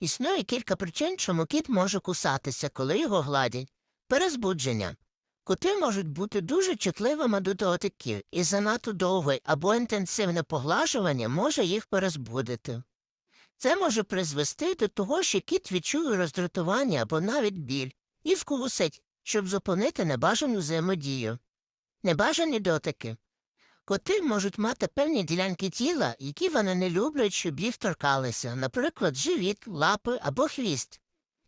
Існує кілька причин, чому кіт може кусатися, коли його гладять. Перезбудження. Коти можуть бути дуже чутливими до дотиків, і занадто довге або інтенсивне поглажування може їх перезбудити. Це може призвести до того, що кіт відчує роздратування або навіть біль і вкусить, щоб зупинити небажану взаємодію. Небажані дотики. Коти можуть мати певні ділянки тіла, які вони не люблять, щоб їх торкалися, наприклад, живіт, лапи або хвіст.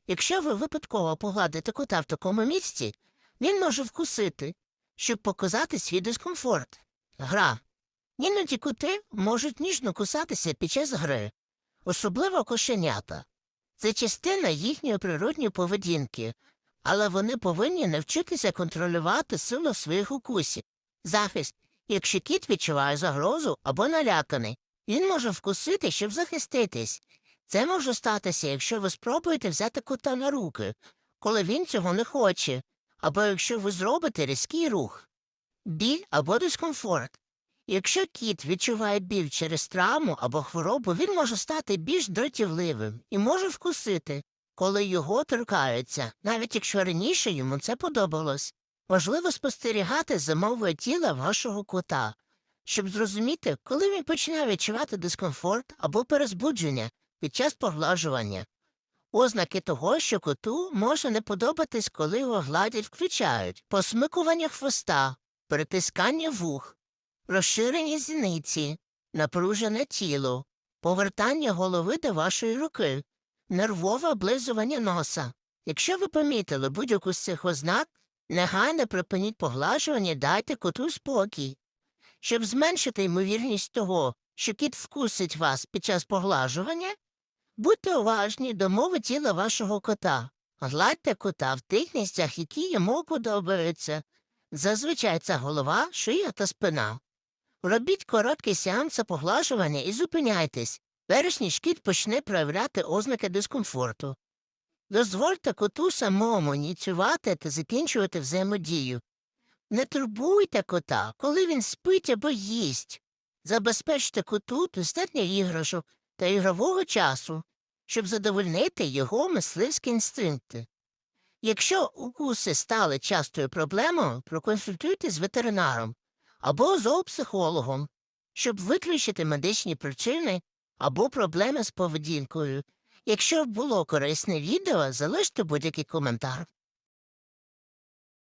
Якщо ви випадково погладите кота в такому місці, він може вкусити, щоб показати свій дискомфорт. Гра. Іноді коти можуть ніжно кусатися під час гри, особливо кошенята. Це частина їхньої природньої поведінки, але вони повинні навчитися контролювати силу своїх укусів. Захист. Якщо кіт відчуває загрозу або наляканий, він може вкусити, щоб захиститись. Це може статися, якщо ви спробуєте взяти кота на руки, коли він цього не хоче, або якщо ви зробите різкий рух, біль або дискомфорт. Якщо кіт відчуває біль через травму або хворобу, він може стати більш дратівливим і може вкусити, коли його торкаються, навіть якщо раніше йому це подобалось. Важливо спостерігати за мовою тіла вашого кота, щоб зрозуміти, коли він починає відчувати дискомфорт або перезбудження під час поглажування. Ознаки того, що коту може не подобатись, коли його гладять, включають посмикування хвоста, притискання вух, розширені зіниці, напружене тіло, повертання голови до вашої руки, нервове облизування носа. Якщо ви помітили будь-яку з цих ознак, негайно припиніть поглажування дайте коту спокій. Щоб зменшити ймовірність того, що кіт вкусить вас під час поглажування, будьте уважні до мови тіла вашого кота. Гладьте кота в тих місцях, які йому подобаються. Зазвичай це голова, шия та спина. Робіть короткий сеанс поглажування і зупиняйтесь, перш ніж кіт почне проявляти ознаки дискомфорту. Дозвольте коту самому ініціювати та закінчувати взаємодію. Не турбуйте кота, коли він спить або їсть. Забезпечте коту достатньо іграшок та ігрового часу, щоб задовольнити його мисливські інстинкти. Якщо укуси стали частою проблемою, проконсультуйтесь з ветеринаром або зоопсихологом, щоб виключити медичні причини або проблеми з поведінкою. Якщо було корисне відео, залиште будь-який коментар.